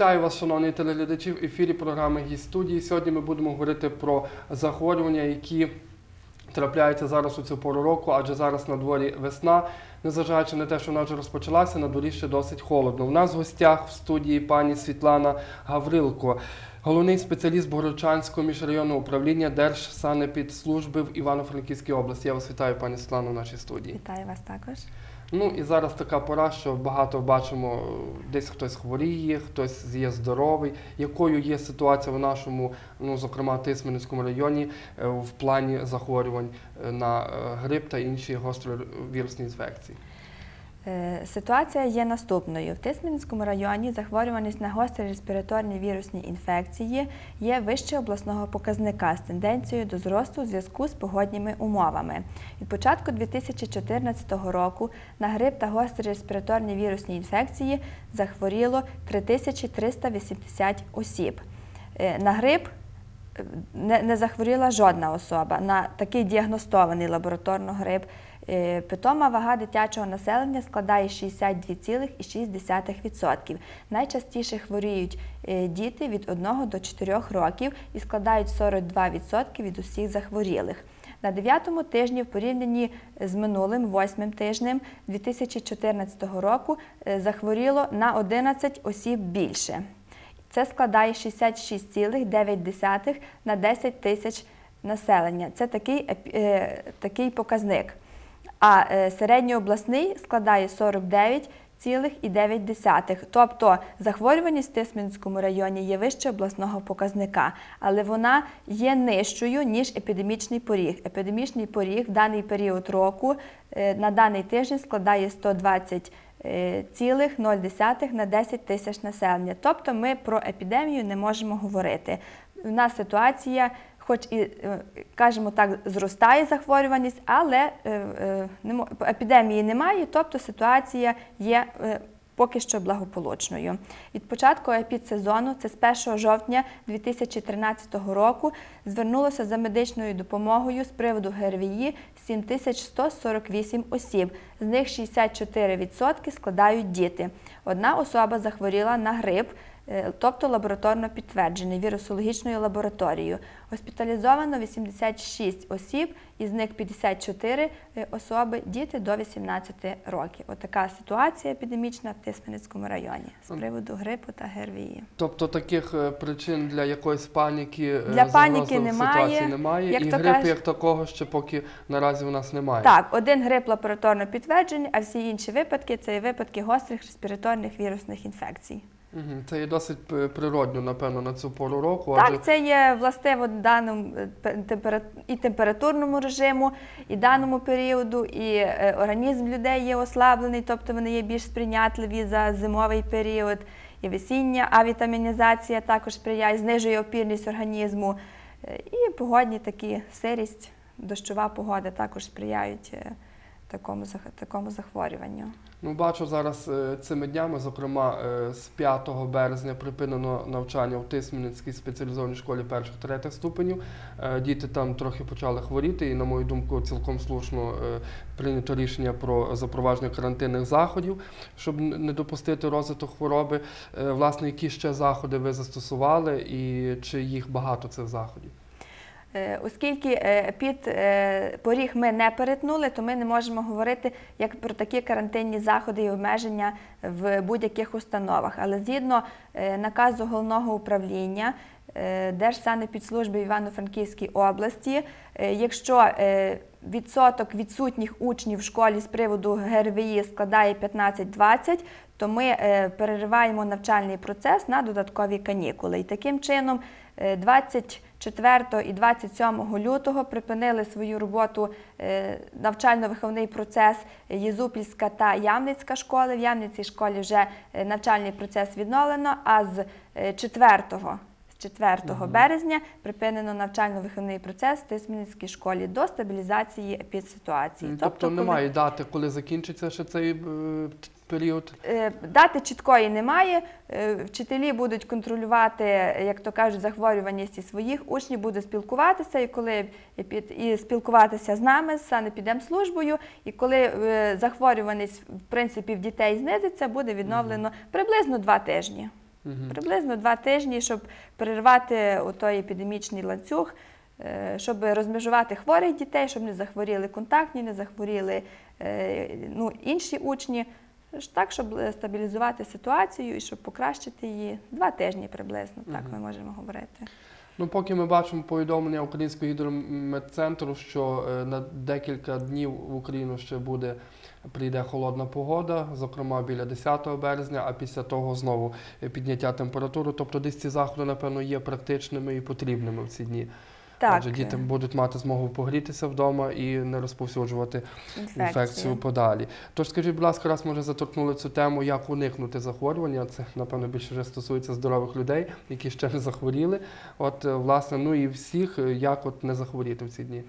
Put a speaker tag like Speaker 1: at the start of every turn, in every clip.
Speaker 1: Вітаю вас, шановні телеглядачі, в ефірі програми «Гість студії. Сьогодні ми будемо говорити про захворювання, які трапляються зараз у цю пору року, адже зараз на дворі весна. Незважаючи на те, що вона вже розпочалася, на дворі ще досить холодно. У нас в гостях в студії пані Світлана Гаврилко, головний спеціаліст Богородчанського міжрайонного управління Держсанепідслужби в Івано-Франківській області. Я вас вітаю, пані Світлано, в нашій студії.
Speaker 2: Вітаю вас також.
Speaker 1: Ну і зараз така пора, що багато бачимо, десь хтось хворіє, хтось є здоровий. Якою є ситуація в нашому, ну зокрема Тисменницькому районі, е, в плані захворювань е, на е, грип та інші гостровірусні інфекції?
Speaker 2: Е, Ситуація є наступною. В Тисменницькому районі захворюваність на гострі респіраторні вірусні інфекції є вище обласного показника з тенденцією до зросту у зв'язку з погодніми умовами. Від початку 2014 року на грип та гострі респіраторні вірусні інфекції захворіло 3380 осіб. Е, На грип е, не, захворіла жодна особа. На такий діагностований лабораторно грип питома вага дитячого населення складає 62,6%. Найчастіше хворіють е, діти від 1 до 4 років і складають 42% від усіх захворілих. На 9-му тижні в порівнянні з минулим, восьмим тижнем 2014 року е, захворіло на 11 осіб більше. Це складає 66,9 на 10 тисяч населення. Це такий, е, такий показник. А е, середньообласний складає 49,9. Тобто захворюваність в Тисменському районі є вище обласного показника, але вона є нижчою, ніж епідемічний поріг. Епідемічний поріг в даний період року е, на даний тиждень складає 120 е, цілих 0,1 на 10 тисяч населення. Тобто ми про епідемію не можемо говорити. У нас ситуація, хоч і е, кажемо так, зростає захворюваність, але е, е, епідемії немає, тобто ситуація є. Поки що благополучною. Від початку епідсезону, це з 1 жовтня 2013 року, звернулося за медичною допомогою з приводу ГРВІ 7148 осіб. З них 64% складають діти. Одна особа захворіла на грип, тобто лабораторно підтверджений вірусологічною лабораторією. Госпіталізовано 86 осіб, із них 54 е, особи діти до 18 років. Отака ситуація епідемічна в Тисменницькому районі з приводу грипу та ГРВІ.
Speaker 1: Тобто таких е, причин для якоїсь паніки е,
Speaker 2: Для паніки немає.
Speaker 1: немає,
Speaker 2: Як
Speaker 1: і грипу
Speaker 2: кажуть-
Speaker 1: як такого ще поки наразі у нас немає.
Speaker 2: Так, один грип лабораторно підтверджений, а всі інші випадки це випадки гострих респіраторних вірусних інфекцій.
Speaker 1: Це є досить природньо, напевно, на цю пору року. адже
Speaker 2: Так, це є властиво даному е, і температурному режиму, і даному періоду, і е, організм людей є ослаблений, тобто вони є більш сприйнятливі за зимовий період, і весіння авітамінізація також сприяє, знижує опірність організму. Е, І погодні такі сирість, дощова погода також сприяють такому, такому захворюванню.
Speaker 1: Ну, бачу зараз е, цими днями, зокрема, е, з 5 березня припинено навчання в Тисменницькій спеціалізованій школі перших третіх ступенів. Е, Діти там трохи почали хворіти, і, на мою думку, цілком слушно прийнято рішення про запровадження карантинних заходів, щоб не допустити розвиток хвороби. Власне, які ще заходи ви застосували, і чи їх багато цих заходів?
Speaker 2: Е, Оскільки е, під е, поріг ми не перетнули, то ми не можемо говорити як про такі карантинні заходи і обмеження в будь-яких установах. Але згідно наказу головного управління Держсанепідслужби Івано-Франківській області, якщо відсоток відсутніх учнів в школі з приводу ГРВІ складає 15-20, то ми перериваємо навчальний процес на додаткові канікули. І таким чином 24 і 27 лютого припинили свою роботу е, навчально-виховний процес Єзупільська та Ямницька школи. В Ямницькій школі вже е, навчальний процес відновлено, а з е, 4 з 4 березня припинено навчально-виховний процес в Тисменницькій школі до стабілізації епідситуації.
Speaker 1: Тобто
Speaker 2: коли-
Speaker 1: немає дати, коли закінчиться ще цей е, період.
Speaker 2: Е, Дати чіткої немає. Е, Вчителі будуть контролювати, як то кажуть, захворюваність і своїх учнів, будуть спілкуватися, і коли і спілкуватися з нами, з санепідемслужбою, і коли е, захворюваність в принципі в дітей знизиться, буде відновлено приблизно два тижні. Приблизно два тижні, щоб перервати той епідемічний ланцюг, щоб розмежувати хворих дітей, щоб не захворіли контактні, не захворіли ну, інші учні. Так, щоб е, стабілізувати ситуацію і щоб покращити її два тижні приблизно, так ми можемо говорити.
Speaker 1: Ну, поки ми бачимо повідомлення Українського гідрометцентру, що е, на декілька днів в Україну ще буде прийде холодна погода, зокрема біля 10 березня, а після того знову е, підняття температури. Тобто десь ці заходи, напевно, є практичними і потрібними в ці дні.
Speaker 2: Так,
Speaker 1: Адже діти будуть мати змогу погрітися вдома і не розповсюджувати інфекцію подалі. Тож скажіть, будь ласка, раз ми вже заторкнули цю тему, як уникнути захворювання. Це напевно більше вже стосується здорових людей, які ще не захворіли. От е, власне, ну і всіх, е, як от не захворіти в ці дні.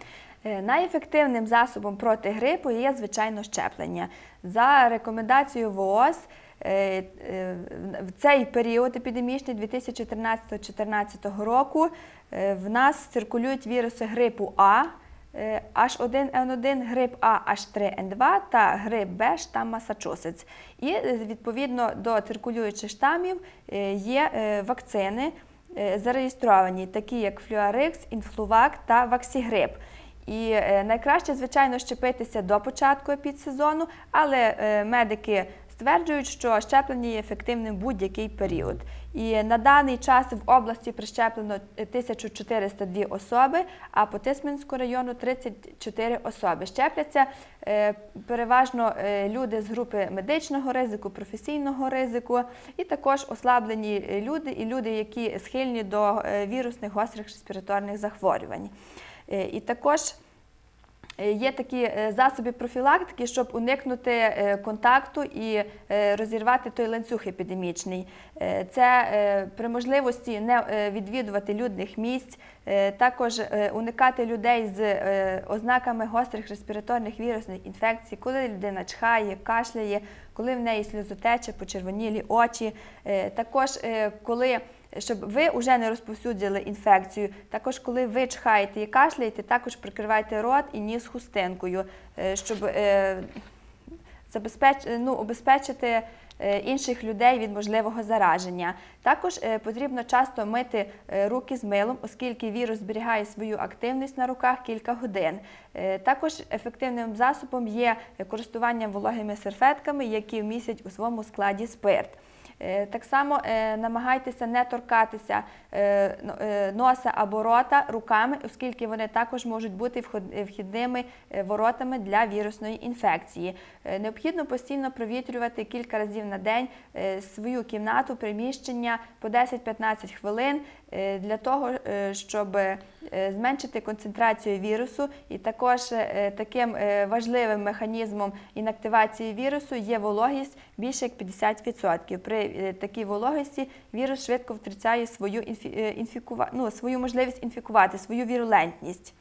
Speaker 2: Е, Найефективним засобом проти грипу є, звичайно, щеплення. За рекомендацією ВООЗ, в цей період епідемічний 2013-2014 року в нас циркулюють віруси грипу А, е, H1N1, грип А, H3N2 та грип Б, штам Масачусетс. І е, відповідно до циркулюючих штамів е, є е, вакцини е, зареєстровані, такі як Флюарикс, Інфлувак та Ваксігрип. І е, найкраще, звичайно, щепитися до початку епідсезону, але е, медики стверджують, що щеплення є ефективним будь-який період. І на даний час в області прищеплено 1402 особи, а по Тисменську району 34 особи. Щепляться е, переважно е, люди з групи медичного ризику, професійного ризику, і також ослаблені люди і люди, які схильні до е, вірусних гострих респіраторних захворювань. І також є такі е, засоби профілактики, щоб уникнути е, контакту і е, розірвати той ланцюг епідемічний. Е, Це е, при можливості не е, відвідувати людних місць, е, також е, уникати людей з е, ознаками гострих респіраторних вірусних інфекцій, коли людина чхає, кашляє, коли в неї сльозотеча, почервонілі очі. Е, Також е, коли щоб ви вже не розповсюдили інфекцію. Також, коли ви чхаєте і кашляєте, також прикривайте рот і ніс хустинкою, е, щоб е, забезпеч, ну, обезпечити е, інших людей від можливого зараження. Також е, потрібно часто мити е, руки з милом, оскільки вірус зберігає свою активність на руках кілька годин. Е, Також ефективним засобом є користування вологими серфетками, які містять у своєму складі спирт. Е, Так само е, намагайтеся не торкатися е, но- носа або рота руками, оскільки вони також можуть бути вхідними воротами для вірусної інфекції. Необхідно постійно провітрювати кілька разів на день свою кімнату, приміщення по 10-15 хвилин для того, щоб зменшити концентрацію вірусу. І також таким важливим механізмом інактивації вірусу є вологість більше як 50%. При е, такій вологості вірус швидко втрачає свою, е, інфікува... ну, свою можливість інфікувати, свою вірулентність.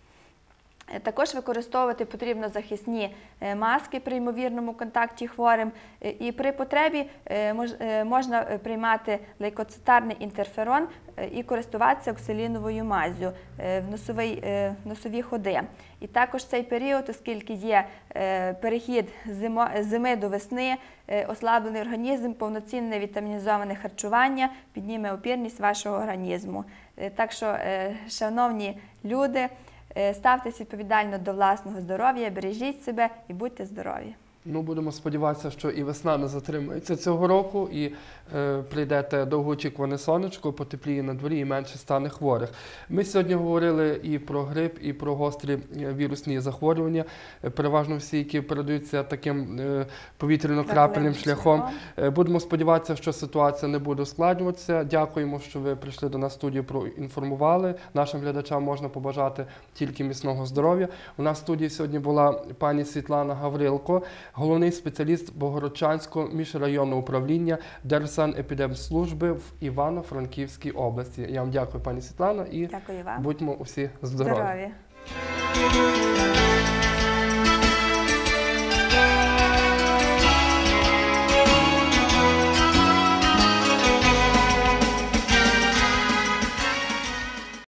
Speaker 2: Е, Також використовувати потрібно захисні е, маски при ймовірному контакті хворим. Е, І при потребі мож- можна приймати лейкоцитарний інтерферон і користуватися оксиліновою маззю е, в носові ходи. І також цей період, оскільки є перехід зими до весни, ослаблений організм, повноцінне вітамінізоване харчування підніме опірність вашого організму. Так що, шановні люди, Ставтесь відповідально до власного здоров'я, бережіть себе і будьте здорові.
Speaker 1: Ну, будемо сподіватися, що і весна не затримається цього року, і е, прийде те довгоочікуване сонечко, потепліє на дворі і менше стане хворих. Ми сьогодні говорили і про грип, і про гострі е, вірусні захворювання, е, переважно всі, які передаються таким е, повітряно-крапельним шляхом. Е, Будемо сподіватися, що ситуація не буде ускладнюватися. Дякуємо, що ви прийшли до нас в студію, проінформували. Нашим глядачам можна побажати тільки міцного здоров'я. У нас в студії сьогодні була пані Світлана Гаврилко, головний спеціаліст Богородчанського міжрайонного управління Держсанепідемслужби в Івано-Франківській області. Я вам дякую, пані Світлана, і
Speaker 2: Дякую вам.
Speaker 1: будьмо усі здорові.
Speaker 2: Здорові.